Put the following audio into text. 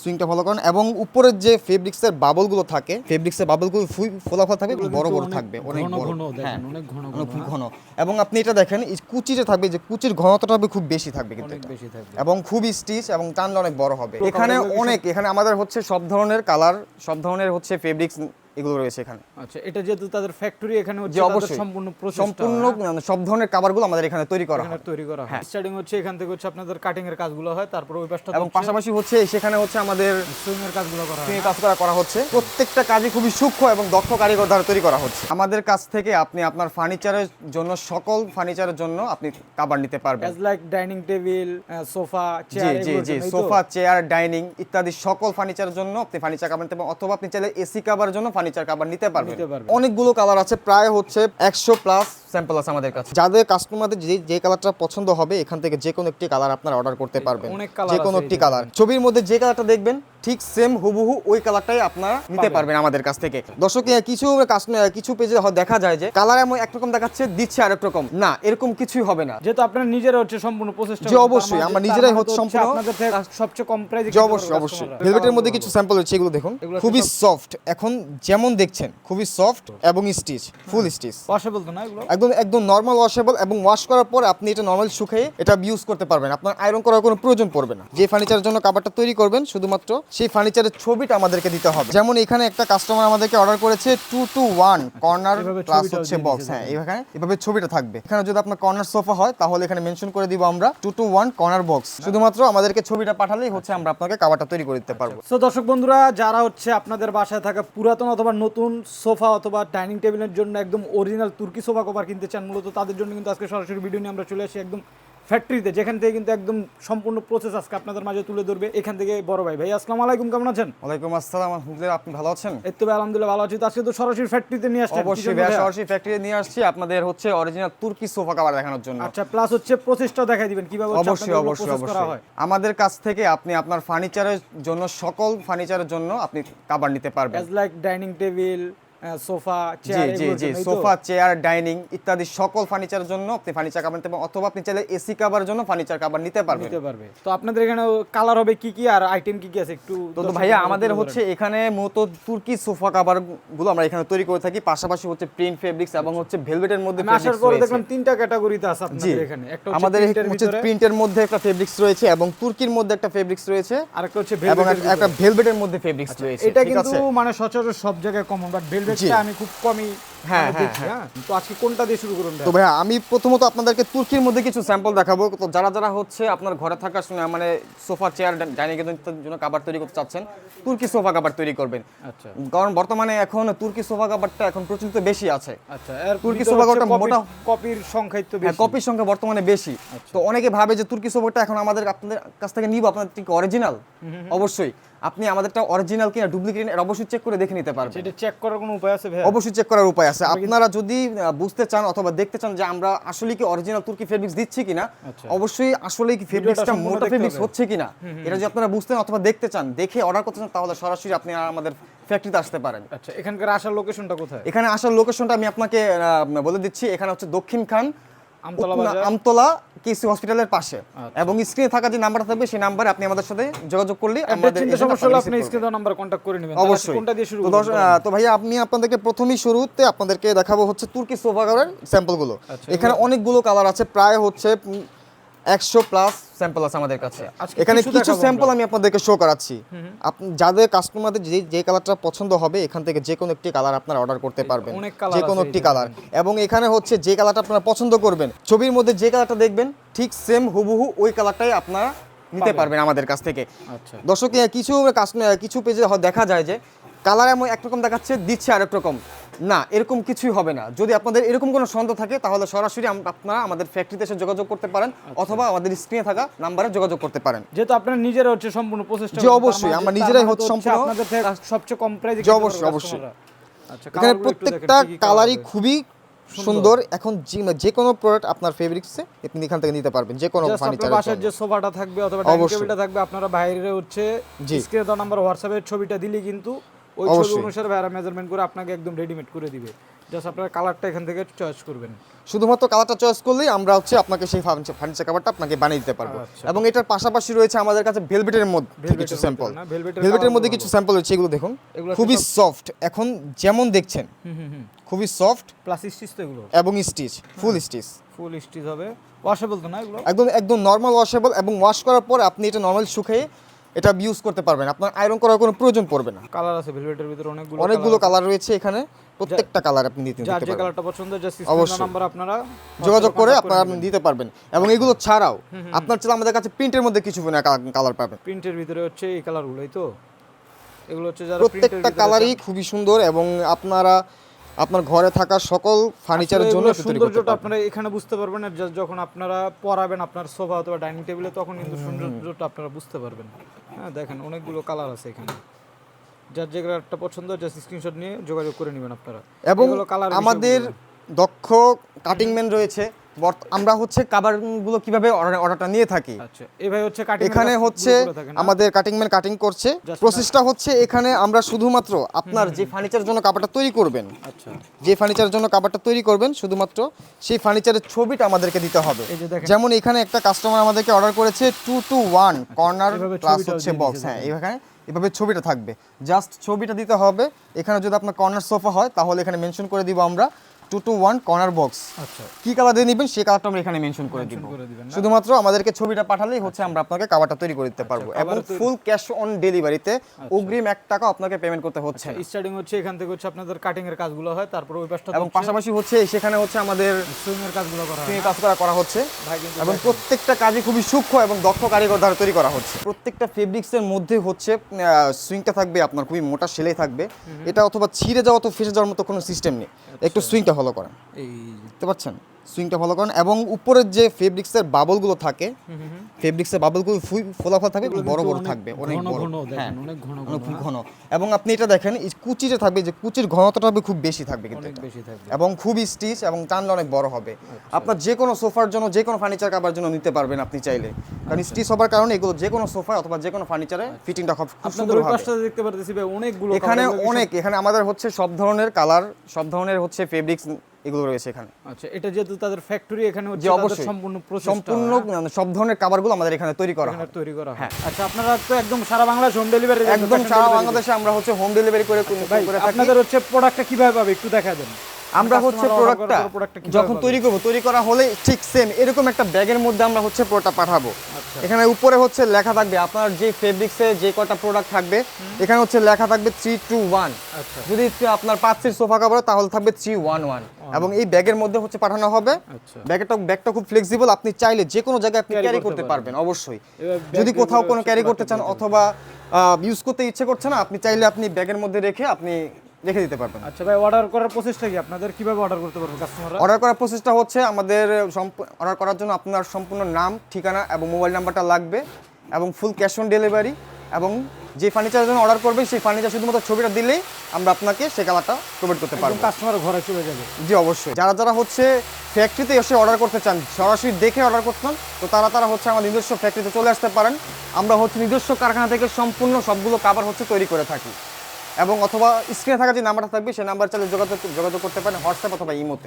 সুইংটা follow করেন এবং উপরের যে ফেব্রিক্সের বাবলগুলো থাকে ফেব্রিক্সের বাবলগুলো ফোলাফল থাকবে থাকে বড় বড় থাকবে অনেক ঘন বড়। হ্যাঁ অনেক ঘন এবং আপনি এটা দেখেন কুচিটা থাকবে যে কুচির ঘনত্বটা খুব বেশি থাকবে কিন্তু এবং খুব স্টিচ এবং টানলে অনেক বড় হবে। এখানে অনেক এখানে আমাদের হচ্ছে সব ধরনের কালার সব ধরনের হচ্ছে ফেব্রিক্স এগুলো রয়েছে এখানে। আচ্ছা এটা যেহেতু তাদের ফ্যাক্টরি এখানে হচ্ছে অবশ্যই। সম্পূর্ণ সম্পূর্ণ মানে সব ধরনের কাভারগুলো আমাদের এখানে তৈরি করা এখানে হয়। তৈরি করা হয়। হ্যাঁ। স্টার্টিং হচ্ছে এখান থেকে হচ্ছে আপনাদের কাটিং এর কাজগুলো হয় তারপর ওই পাশটা এবং পাশাপাশি হচ্ছে সেখানে হচ্ছে আমাদের সুইং এর কাজগুলো করা হয়। কাজ করা করা হচ্ছে। প্রত্যেকটা কাজই খুবই সূক্ষ্ম এবং দক্ষ কারিগর দ্বারা তৈরি করা হচ্ছে। আমাদের কাছ থেকে আপনি আপনার ফার্নিচারের জন্য সকল ফার্নিচারের জন্য আপনি কাবার নিতে পারবেন। As like dining table sofa chair জি জি সোফা চেয়ার ডাইনিং ইত্যাদি সকল ফার্নিচারের জন্য আপনি ফার্নিচার কাবার নিতে পারবেন। অথবা আপনি চাইলে এসি কাবার জন্য ফার্নিচার কাবার নিতে পারবেন। নিতে পারবেন। অনেকগুলো কালার আছে প্রায় হচ্ছে একশো প্লাস স্যাম্পল আছে আমাদের কাছে। যাদের কাস্টমারদের যে যে কালারটা পছন্দ হবে এখান থেকে যে কোনো একটি কালার আপনারা অর্ডার করতে পারবেন। যে কোনো একটি কালার ছবির মধ্যে যে কালারটা দেখবেন ঠিক সেম হুবহু ওই কালারটাই আপনারা নিতে পারবেন আমাদের কাছ থেকে। দর্শক কিছু কিছু পেজে দেখা যায় যে কালার এমন একরকম দেখাচ্ছে দিচ্ছে আরেক রকম। না এরকম কিছুই হবে না। যেহেতু আপনারা নিজেরা হচ্ছে সম্পূর্ণ প্রসেসটা জি, অবশ্যই, আমরা নিজেরাই হচ্ছে সম্পূর্ণ- আপনাদের সবচেয়ে কম প্রাইসে জি অবশ্যই অবশ্যই। ভেলভেটের মধ্যে কিছু স্যাম্পল রয়েছে এগুলো দেখুন। খুবই সফট এখন যেমন দেখছেন খুবই সফট এবং স্টিচ ফুল স্টিচ পসিবল তো না এগুলো? একদম একদম নর্মাল ওয়াশেবল এবং ওয়াশ করার পর আপনি এটা নর্মাল শুকিয়ে এটা ইউজ করতে পারবেন। আপনার আয়রন করার কোনো প্রয়োজন পড়বে না। যে ফার্নিচারের জন্য কাবারটা তৈরি করবেন শুধুমাত্র সেই ফার্নিচারের ছবিটা আমাদেরকে দিতে হবে। যেমন এখানে একটা কাস্টমার আমাদেরকে অর্ডার করেছে two two one corner plus হচ্ছে বক্স হ্যাঁ এখানে এভাবে ছবিটা থাকবে। এখানে যদি আপনার কর্নার সোফা হয় তাহলে এখানে মেনশন করে দিব আমরা two two one corner box শুধুমাত্র আমাদেরকে ছবিটা পাঠালেই হচ্ছে আমরা আপনাকে কাবারটা তৈরি করে দিতে পারব। তো দর্শক বন্ধুরা যারা হচ্ছে আপনাদের বাসায় থাকা পুরাতন অথবা নতুন সোফা অথবা ডাইনিং টেবিলের জন্য একদম অরিজিনাল তুর্কি সোফা কভার কিনতে চান মূলত তাদের জন্য কিন্তু আজকে সরাসরি ভিডিও নিয়ে আমরা চলে আসি। একদম ফ্যাক্টরিতে যেখান থেকে কিন্তু একদম সম্পূর্ণ প্রসেস আজকে আপনাদের মাঝে তুলে ধরবে এখান থেকে বড় ভাই। ভাই আসসালামু আলাইকুম কেমন আছেন? ওয়ালাইকুম আসসালাম আলহামদুলিল্লাহ আপনি ভালো আছেন? এই তো ভাই, আলহামদুলিল্লাহ ভালো আছি। তো আজকে তো সরাসরি ফ্যাক্টরিতে নিয়ে আসছেন অবশ্যই ভাইয়া? সরাসরি ফ্যাক্টরি নিয়ে আসছি। আপনাদের হচ্ছে অরিজিনাল তুর্কি সোফা কাভার দেখানোর জন্য। আচ্ছা প্লাস হচ্ছে প্রসেসটাও দেখাই দিবেন কীভাবে হচ্ছে অবশ্যই অবশ্যই অবশ্যই। আমাদের কাছ থেকে আপনি আপনার ফার্নিচারের জন্য সকল ফার্নিচারের জন্য আপনি কাভার নিতে পারবেন। As like dining table sofa জি চেয়ার জি জি সোফা চেয়ার ডাইনিং ইত্যাদি সকল ফার্নিচারের জন্য আপনি ফার্নিচার কাভার নিতে পারবেন অথবা আপনি চাইলে এসি কাভারের জন্য ফার্নিচার কাভার নিতে পারবেন। নিতে পারবে। তো আপনাদের এখানে কালার হবে কি কি আর আইটেম কি কি আছে একটু তো ভাইয়া আমাদের হচ্ছে এখানে মূলত তুর্কি সোফা কাভারগুলো আমরা এখানে তৈরি করে থাকি পাশাপাশি হচ্ছে প্রিন্ট ফেব্রিক্স এবং হচ্ছে ভেলভেটের মধ্যে আসার পরে দেখলাম তিনটা ক্যাটাগরিতে আছে আপনাদের এখানে। একটা আমাদের হচ্ছে প্রিন্টের মধ্যে একটা ফেব্রিক্স রয়েছে এবং তুর্কির মধ্যে একটা ফেব্রিক্স রয়েছে আরেকটা হচ্ছে এবং একটা- একটা ভেলভেটের মধ্যে ফেব্রিক্স রয়েছে এটা কিন্তু মানে সচরাচর সব জায়গায় কমন বাট জি। ভেলভেটটা আমি খুব কমই হ্যাঁ, মানে হ্যাঁ, হ্যাঁ। তো আজকে কোনটা দিয়ে শুরু করুন তো ভাইয়া আমি প্রথমত আপনাদেরকে তুর্কির মধ্যে কিছু স্যাম্পল দেখাবো। তো যারা যারা হচ্ছে আপনার ঘরে থাকা শুনে- মানে সোফা চেয়ার ডাইনিং এর জন্য কাবার তৈরি করতে চাচ্ছেন তুর্কি সোফা কাবার তৈরি করবেন। আচ্ছা। কারণ বর্তমানে এখন তুর্কি সোফা কাবারটা এখন প্রচলিত বেশি আছে। আচ্ছা তুর্কি সোফা হচ্ছে কপির- মোটা- কপির সংখ্যা একটু বেশি। কপির সংখ্যা বর্তমানে বেশি। তো অনেকে ভাবে যে তুর্কি সোফাটা এখন আমাদের আপনাদের কাছ থেকে নিব আপনাদের কি অরিজিনাল অবশ্যই। আপনি আমাদেরটা অরিজিনাল কিনা ডুপ্লিকেট অবশ্যই চেক করে দেখে নিতে পারবেন। সেটা চেক করার কোনো উপায় আছে ভাই অবশ্যই চেক করার উপায় আছে। আপনারা যদি বুঝতে চান অথবা দেখতে চান যে আমরা আসলে কি অরিজিনাল তুর্কি ফেব্রিক্স দিচ্ছি কিনা আচ্ছা। অবশ্যই আসলে কি ফেব্রিক্সটা মোটা ফেব্রিক্স হচ্ছে কিনা এটা যদি আপনারা বুঝতেন অথবা দেখতে চান দেখে অর্ডার করতে চান তাহলে সরাসরি আপনি আমাদের ফ্যাক্টরিতে আসতে পারেন। আচ্ছা এখানকার আসার লোকেশনটা কোথায়? এখানে আসার লোকেশনটা আমি আপনাকে বলে দিচ্ছি। এখানে হচ্ছে দক্ষিণ খান আমতলা আমতলা কেসি হসপিটালের পাশে। আচ্ছা। এবং স্ক্রিনে থাকা যে নাম্বার থাকবে সেই নাম্বারে আপনি আমাদের সাথে যোগাযোগ করলে আমাদের সমস্যা হলে আপনি স্ক্রিনে দেওয়া নাম্বার কন্টাক্ট করে নেবেন। অবশ্যই। কোনটা দিয়ে শুরু তো আহ, তো ভাইয়া আপনি আপনাদেরকে প্রথমেই শুরুতে আপনাদেরকে দেখাবো হচ্ছে তুর্কি সোফা কাভারের স্যাম্পলগুলো আচ্ছা, এখানে অনেকগুলো কালার আছে প্রায় হচ্ছে একশো প্লাস স্যাম্পল আছে আমাদের কাছে। এখানে কিছু স্যাম্পল আমি আপনাদেরকে শো করাচ্ছি। আপনি যাদের কাস্টমারদের যে যে কালারটা পছন্দ হবে এখান থেকে যে কোনো একটি কালার আপনারা অর্ডার করতে পারবেন। যে কোনো একটি কালার এবং এখানে হচ্ছে যে কালারটা আপনারা পছন্দ করবেন ছবির মধ্যে যে কালারটা দেখবেন ঠিক সেম হুবহু ওই কালারটাই আপনারা নিতে পারবেন আমাদের কাছ থেকে। আচ্ছা। দর্শক কিছু কাস্টমার কিছু পেজে দেখা যায় যে কালার এমন একরকম দেখাচ্ছে দিচ্ছে আরেক রকম না এরকম কিছুই হবে না যদি আপনাদের এরকম কোনো সন্দেহ থাকে তাহলে সরাসরি আপনারা আমাদের ফ্যাক্টরিতে এসে যোগাযোগ করতে পারেন আচ্ছা। অথবা আমাদের স্ক্রিনে থাকা নাম্বারে যোগাযোগ করতে পারেন যেহেতু আপনারা নিজেরা হচ্ছে সম্পূর্ণ প্রসেসটা জি, অবশ্যই, আমরা নিজেরাই হচ্ছে সম্পূর্ণ- আপনাদের সবচেয়ে কম প্রাইসে জি, অবশ্যই, অবশ্যই। আচ্ছা এখানে প্রত্যেকটা কালারই খুবই সুন্দর এখন যে- যে কোনো প্রোডাক্ট আপনার ফেব্রিক্সে আপনি এখান থেকে নিতে পারবেন যে কোনো ফার্নিচার বাসার যে সোফাটা থাকবে অথবা ডাইনিং। টেবিলটা থাকবে আপনারা বাইরে হচ্ছে। স্ক্রিনে দেওয়া নাম্বার হোয়াটসঅ্যাপের ছবিটা দিলে কিন্তু ওই ছবি অনুসারে ভাইরা মেজারমেন্ট করে আপনাকে একদম রেডিমেড করে দিবে। জাস্ট আপনারা কালারটা এখান থেকে চয়েস করবেন। শুধুমাত্র কালারটা চয়েস করলেই আমরা হচ্ছে আপনাকে সেই ফার্নিচার কাভারটা আপনাকে বানিয়ে দিতে পারব। আচ্ছা। এবং এটার পাশাপাশি রয়েছে আমাদের কাছে ভেলভেটের মধ্যে কিছু স্যাম্পল ভেলভেটের মধ্যে কিছু স্যাম্পল রয়েছে এগুলো দেখুন। খুবই সফট এখন যেমন দেখছেন খুবই সফট প্লাস স্টিচ তো এগুলো। এবং stitch full stitch full stitch হবে। ওয়াশেবল তো না এগুলো? একদম একদম নর্মাল ওয়াশেবল এবং ওয়াশ করার পর আপনি এটা নর্মাল শুকিয়ে এটা ইউজ করতে পারবেন। আপনার আয়রন করার কোনো প্রয়োজন পড়বে না। কালার আছে ভেলভেটের ভিতরে অনেকগুলো অনেকগুলো কালার রয়েছে এখানে। প্রত্যেকটা কালার আপনি দিতে যার যে কালারটা পছন্দ জাস্ট অবশ্যই। নাম্বার আপনারা যোগাযোগ করে আপনারা আপনি দিতে পারবেন। এবং এগুলো ছাড়াও আপনার চাইলে আমাদের কাছে প্রিন্টের মধ্যে কিছু না কালার পাবেন। প্রিন্টের ভিতরে হচ্ছে এই কালারগুলোই তো। এগুলো হচ্ছে যারা প্রত্যেকটা কালারই খুবই সুন্দর এবং আপনারা আপনার ঘরে থাকা সকল ফার্নিচারের জন্য সৌন্দর্যটা আপনারা এখানে বুঝতে পারবেন আর যখন আপনারা পরাবেন আপনার সোফা অথবা ডাইনিং টেবিলে তখন কিন্তু সৌন্দর্যটা আপনারা বুঝতে পারবেন। হ্যাঁ দেখেন অনেকগুলো কালার আছে এখানে। যার যে একটা পছন্দ জাস্ট স্ক্রিনশট নিয়ে যোগাযোগ করে নেবেন আপনারা। এবং আমাদের দক্ষ কাটিং ম্যান রয়েছে। আমরা হচ্ছে কাভারগুলো কীভাবে অর্ডারটা নিয়ে থাকি? আচ্ছা এভাবে হচ্ছে এখানে হচ্ছে আমাদের কাটিং ম্যান কাটিং করছে। প্রসেসটা হচ্ছে এখানে আমরা শুধুমাত্র আপনার যে ফার্নিচারের জন্য কাপড়টা তৈরি করবেন আচ্ছা। যে ফার্নিচারের জন্য কাপড়টা তৈরি করবেন শুধুমাত্র সেই ফার্নিচারের ছবিটা আমাদেরকে দিতে হবে। যেমন এখানে একটা কাস্টমার আমাদেরকে অর্ডার করেছে two two one corner plus হচ্ছে বক্স হ্যাঁ এখানে এভাবে ছবিটা থাকবে। জাস্ট ছবিটা দিতে হবে। এখানে যদি আপনার কর্নার সোফা হয় তাহলে এখানে মেনশন করে দিব আমরা। Two two one corner box আচ্ছা। কি কালার দিয়ে নেবেন সেই কালারটা আমরা এখানে মেনশন করে দিব? শুধুমাত্র আমাদেরকে ছবিটা পাঠালেই হচ্ছে আমরা আপনাকে কাভারটা তৈরি করে দিতে পারব। এবং ফুল ক্যাশ অন ডেলিভারিতে অগ্রিম এক টাকা আপনাকে পেমেন্ট করতে হচ্ছে। স্টার্টিং হচ্ছে এখান থেকে হচ্ছে আপনাদের কাটিং এর কাজগুলো হয় তারপর ওই পাশটা এবং পাশাপাশি হচ্ছে সেখানে হচ্ছে আমাদের সুইং এর কাজগুলো করা কাজ করা করা হচ্ছে। এবং প্রত্যেকটা কাজই খুবই সূক্ষ্ম এবং দক্ষ কারিগর দ্বারা তৈরি করা হচ্ছে। প্রত্যেকটা ফেব্রিক্সের মধ্যে হচ্ছে সুইংটা থাকবে আপনার খুবই মোটা সেলাই থাকবে। এটা অথবা ছিঁড়ে যাওয়া তো ফেসে যাওয়ার মতো কোনো সিস্টেম নেই। একটু সুইংটা ফলো করেন। এই দেখতে পারছেন সুইংটা ফলো করেন এবং উপরের যে ফেব্রিক্সের বাবলগুলো থাকে ফেব্রিক্সের বাবলগুলো ফোলা ফোলা থাকবে বড় বড় থাকবে অনেক ঘন বড়। হ্যাঁ অনেক ঘন ঘন। খুব ঘন। এবং আপনি এটা দেখেন এই কুচি যে থাকবে যে কুচির ঘনত্বটা হবে খুব বেশি থাকবে কিন্তু এবং খুবই স্টিচ এবং টানলে অনেক বড় হবে। আচ্ছা। আপনার যে কোনো সোফার জন্য যে কোনো ফার্নিচার কাবার জন্য নিতে পারবেন আপনি চাইলে। কারণ আচ্ছা। স্টিচ হবার কারণে এগুলো যে কোনো সোফা অথবা যে কোনো ফার্নিচারে ফিটিংটা খুব খুব সুন্দর হবে। পাশটা দেখতে পারতেছি ভাই অনেকগুলো এখানে অনেক এখানে আমাদের হচ্ছে সব ধরনের কালার সব ধরনের হচ্ছে ফেব্রিক্স এগুলো রয়েছে এখানে। আচ্ছা এটা যেহেতু তাদের ফ্যাক্টরি এখানে হচ্ছে অবশ্যই। সম্পূর্ণ সম্পূর্ণ মানে সব ধরনের কাভারগুলো আমাদের এখানে তৈরি করা হয় তৈরি করা হয় হ্যাঁ। আচ্ছা আপনারা তো একদম সারা বাংলাদেশ হোম ডেলিভারি একদম সারা বাংলাদেশে আমরা হচ্ছে হোম ডেলিভারি করে করে থাকি। আপনাদের হচ্ছে প্রোডাক্টটা কীভাবে পাবে একটু দেখা দেন। আমরা হচ্ছে প্রোডাক্টটা যখন তৈরি করব তৈরি করা হলে ঠিক সেম এরকম একটা ব্যাগের মধ্যে আমরা হচ্ছে প্রোডাক্টটা পাঠাবো। আচ্ছা। এখানে উপরে হচ্ছে লেখা থাকবে আপনার যে ফেব্রিক্সে যে কটা প্রোডাক্ট থাকবে এখানে হচ্ছে লেখা থাকবে থ্রি টু ওয়ান যদি আপনার পাঁচ সিট সোফা কাপড় তাহলে থাকবে থ্রি ওয়ান ওয়ান এবং এই ব্যাগের মধ্যে হচ্ছে পাঠানো হবে। আচ্ছা। ব্যাগটা ব্যাগটা খুব ফ্লেক্সিবল আপনি চাইলে যে কোনো জায়গায় আপনি ক্যারি করতে পারবেন। অবশ্যই। যদি কোথাও কোনো ক্যারি করতে চান অথবা ইউজ করতে ইচ্ছে করছে না আপনি চাইলে আপনি ব্যাগের মধ্যে রেখে আপনি রেখে দিতে পারবেন। আচ্ছা ভাই অর্ডার করার প্রসেসটা কি? আপনাদের কীভাবে অর্ডার করতে পারবে কাস্টমাররা অর্ডার করার প্রসেসটা হচ্ছে আমাদের অর্ডার করার জন্য আপনার সম্পূর্ণ নাম ঠিকানা এবং মোবাইল নাম্বারটা লাগবে এবং ফুল ক্যাশ অন ডেলিভারি এবং যে ফার্নিচারের জন্য অর্ডার করবে সেই ফার্নিচার শুধুমাত্র ছবিটা দিলেই আমরা আপনাকে সেই কালারটা প্রোভাইড করতে পারব। কাস্টমার ঘরে চলে যাবে। জি অবশ্যই। যারা যারা হচ্ছে ফ্যাক্টরিতে এসে অর্ডার করতে চান সরাসরি দেখে অর্ডার করতেন তো তারা তারা হচ্ছে আমাদের নিজস্ব ফ্যাক্টরিতে চলে আসতে পারেন। আমরা হচ্ছে নিজস্ব কারখানা থেকে সম্পূর্ণ সবগুলো কাভার হচ্ছে তৈরি করে থাকি। এবং অথবা স্ক্রিনে থাকা যে নাম্বারটা থাকবে, সেই নাম্বার চাইলে যোগাযোগ যোগাযোগ করতে পারেন হোয়াটসঅ্যাপ অথবা ইমোতে।